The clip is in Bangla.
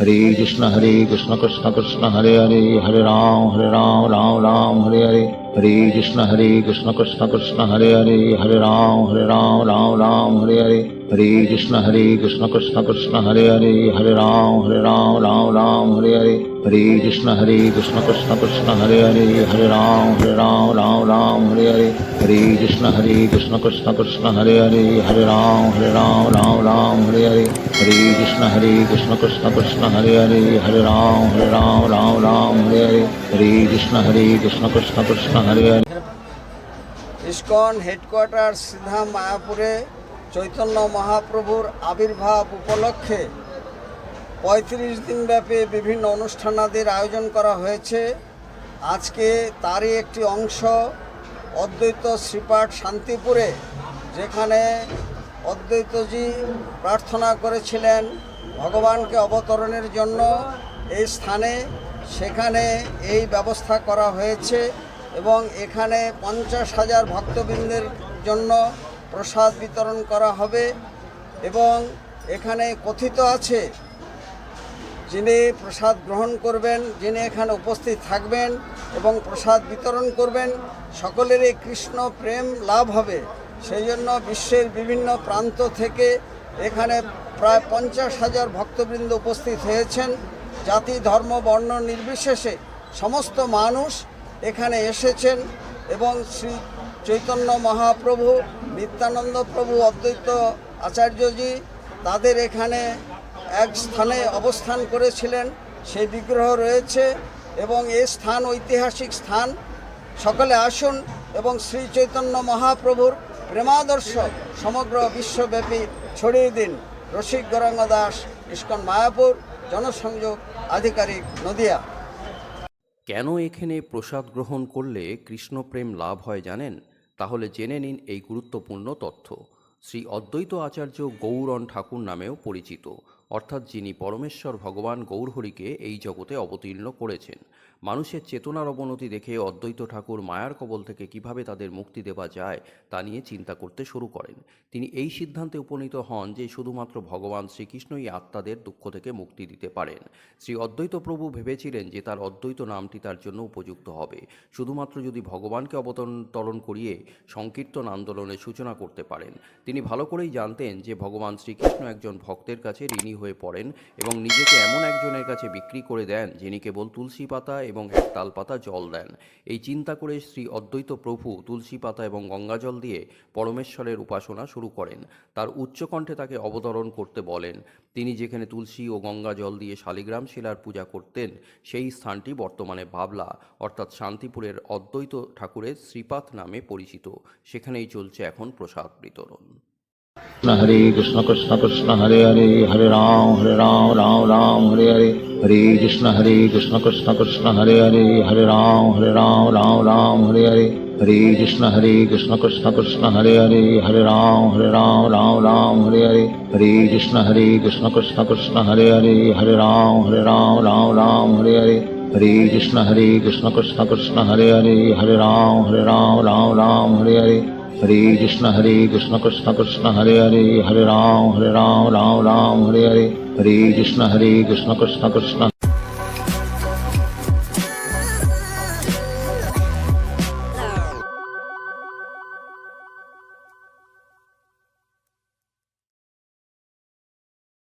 ہری کشن ہری کشن کشن کشن ہرے ہری ہرے رام ہرے رام رام رام ہری ہری ہری کشن ہری کشن کشن کشن ہرے ہری ہرے رام ہرے رام رام رام ہری ہری হরে কৃষ্ণ হরে কৃষ্ণ কৃষ্ণ কৃষ্ণ হরে হরে হরে রাম হরে রাম রাম রাম হরে হরে হরে কৃষ্ণ হরে কৃষ্ণ কৃষ্ণ কৃষ্ণ হরে হরে হরে রাম হরে রাম রাম রাম হরে হরে হরে কৃষ্ণ হরে কৃষ্ণ কৃষ্ণ কৃষ্ণ হরে হরে হরে রাম হরে রাম রাম রাম হরে হরে হরে কৃষ্ণ হরে কৃষ্ণ কৃষ্ণ কৃষ্ণ হরে হরে হরে রাম হরে রাম রাম রাম হরে হরে হরে কৃষ্ণ হরে কৃষ্ণ কৃষ্ণ কৃষ্ণ হরে হরে ইসকন হেডকোয়ার্টার সিধা মায়াপুরে চৈতন্য মহাপ্রভুর আবির্ভাব উপলক্ষে পঁয়ত্রিশ দিনব্যাপী বিভিন্ন অনুষ্ঠানাদির আয়োজন করা হয়েছে। আজকে তারই একটি অংশ অদ্বৈত শ্রীপাঠ শান্তিপুরে, যেখানে অদ্বৈতজি প্রার্থনা করেছিলেন ভগবানকে অবতরণের জন্য। এই স্থানে, সেখানে এই ব্যবস্থা করা হয়েছে এবং এখানে পঞ্চাশ হাজার ভক্তবৃন্দের জন্য প্রসাদ বিতরণ করা হবে এবং এখানে কথিত আছে যিনি প্রসাদ গ্রহণ করবেন, যিনি এখানে উপস্থিত থাকবেন এবং প্রসাদ বিতরণ করবেন, সকলেরই কৃষ্ণ প্রেম লাভ হবে। সেই জন্য বিশ্বের বিভিন্ন প্রান্ত থেকে এখানে প্রায় পঞ্চাশ হাজার ভক্তবৃন্দ উপস্থিত হয়েছেন। জাতি, ধর্ম, বর্ণ নির্বিশেষে সমস্ত মানুষ এখানে এসেছেন এবং শ্রী চৈতন্য মহাপ্রভু, নিত্যানন্দ প্রভু অদ্বৈত আচার্যজি তাদের এখানে এক স্থানে অবস্থান করেছিলেন। সেই বিগ্রহ রয়েছে এবং এ স্থান ঐতিহাসিক স্থান। সকলে আসুন এবং শ্রী চৈতন্য মহাপ্রভুর প্রেমাদর্শ সমগ্র বিশ্বব্যাপী ছড়িয়ে দিন। রসিক গরঙ্গ দাস, ইস্কন মায়াপুর, জনসংযোগ আধিকারিক নদিয়া। কেন এখানে প্রসাদ গ্রহণ করলে কৃষ্ণপ্রেম লাভ হয় জানেন? তাহলে জেনে নিন এই গুরুত্বপূর্ণ তথ্য। শ্রী অদ্বৈত আচার্য গৌরণ ঠাকুর নামেও পরিচিত। অর্থাৎ যিনি পরমেশ্বর ভগবান গৌরহরিকে এই জগতে অবতীর্ণ করেছেন। মানুষের চেতনার অবনতি দেখে অদ্বৈত ঠাকুর মায়ার কবল থেকে কীভাবে তাদের মুক্তি দেওয়া যায় তা নিয়ে চিন্তা করতে শুরু করেন। তিনি এই সিদ্ধান্তে উপনীত হন যে শুধুমাত্র ভগবান শ্রীকৃষ্ণই আত্মাদের দুঃখ থেকে মুক্তি দিতে পারেন। শ্রী অদ্বৈত প্রভু ভেবেছিলেন যে তার অদ্বৈত নামটি তার জন্য উপযুক্ত হবে। শুধুমাত্র যদি ভগবানকে অবতরণ করিয়ে সংকীর্তন আন্দোলনের সূচনা করতে পারেন। তিনি ভালো করেই জানতেন যে ভগবান শ্রীকৃষ্ণ একজন ভক্তের কাছে ঋণী হয়ে পড়েন এবং নিজেকে এমন একজনের কাছে বিক্রি করে দেন যিনি কেবল তুলসী পাতা এবং এক তাল পাতা জল দেন। এই চিন্তা করে শ্রী অদ্বৈত প্রভু তুলসী পাতা এবং গঙ্গাজল দিয়ে পরমেশ্বরের উপাসনা শুরু করেন। তার উচ্চকণ্ঠে তাকে অবতরণ করতে বলেন। তিনি যেখানে তুলসী ও গঙ্গা জল দিয়ে শালিগ্রাম শিলার পূজা করতেন, সেই স্থানটি বর্তমানে বাবলা, অর্থাৎ শান্তিপুরের অদ্বৈত ঠাকুরের শ্রীপাত নামে পরিচিত। সেখানেই চলছে এখন প্রসাদ বিতরণ। ہری کشن کشن کشن ہرے ہرے ہرے رام ہرے رام رام رام ہرے ہرے ہری کشن ہری کشن کشن کشن ہرے ہرے ہرے رام ہرے رام رام رام ہرے ہرے ہری کشن ہری کشن کشن کشن ہرے ہرے ہرے رام ہرے رام رام رام ہرے ہرے ہری کشن ہری کشن کشن کشن ہرے ہرے ہرے رام ہرے رام رام رام ہرے ہرے ہری کشن ہری کشن کشن کشن ہرے ہرے ہرے رام ہرے رام رام رام ہرے ہرے ہری کشن ہری، کشن کشن کشن ہرے ہرے ہرے رام ہرے رام رام رام ہرے ہرے ہری کشن ہری، کشن کشن کشن